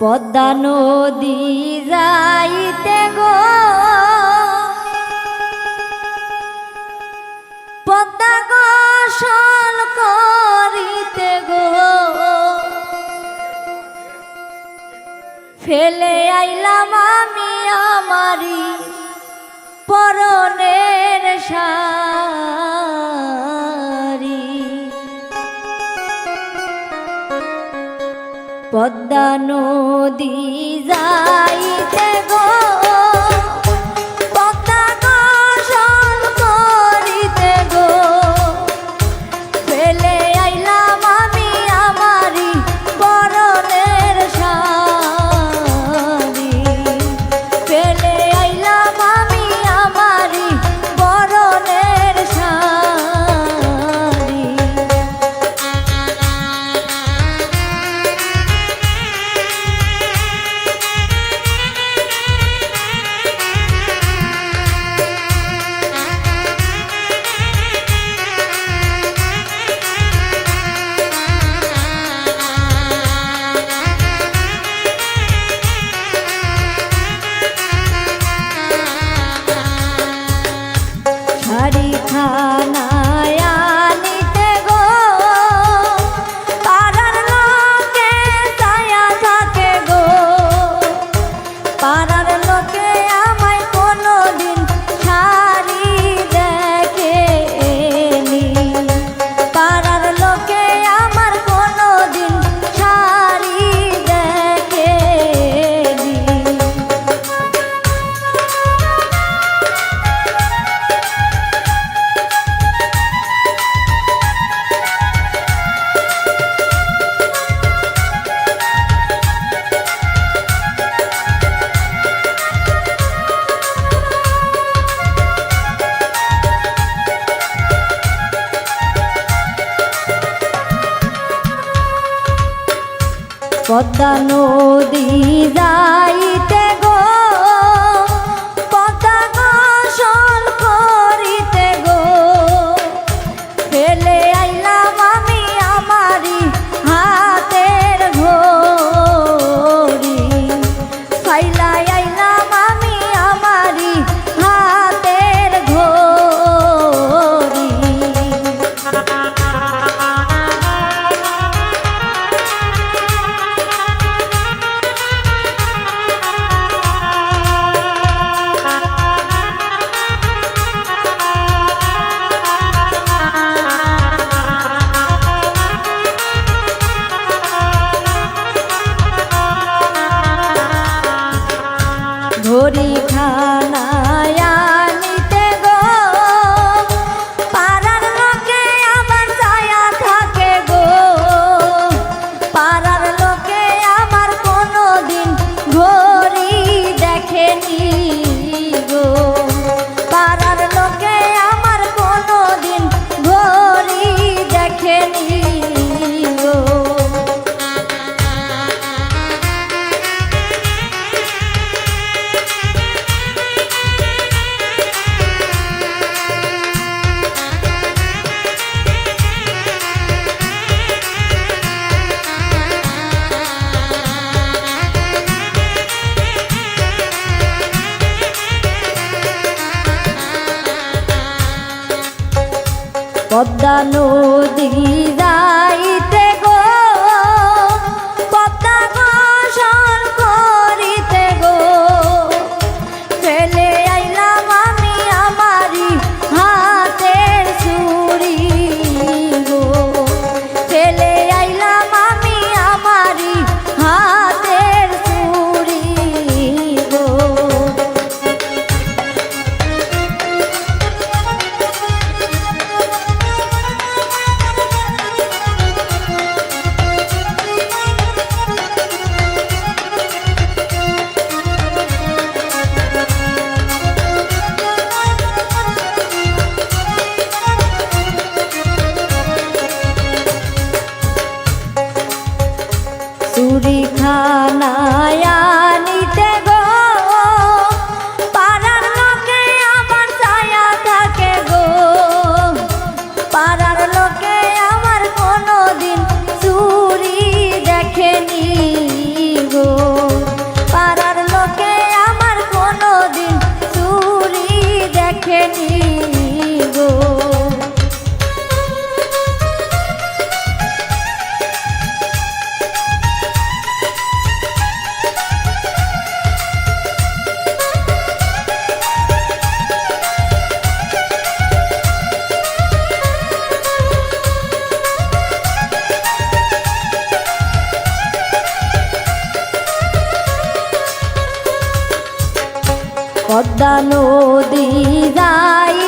পদ্মা নদী যাইতে গো। পদ্মা গোসল করিতে গো। ফেলে আইলাম আমি আমারি পরনের সা পদ্মা নদী যাইতে গো বিছানা পদ্মা নদী যাইতে গ। সুরেখানায়া পদ্মা নদী যায়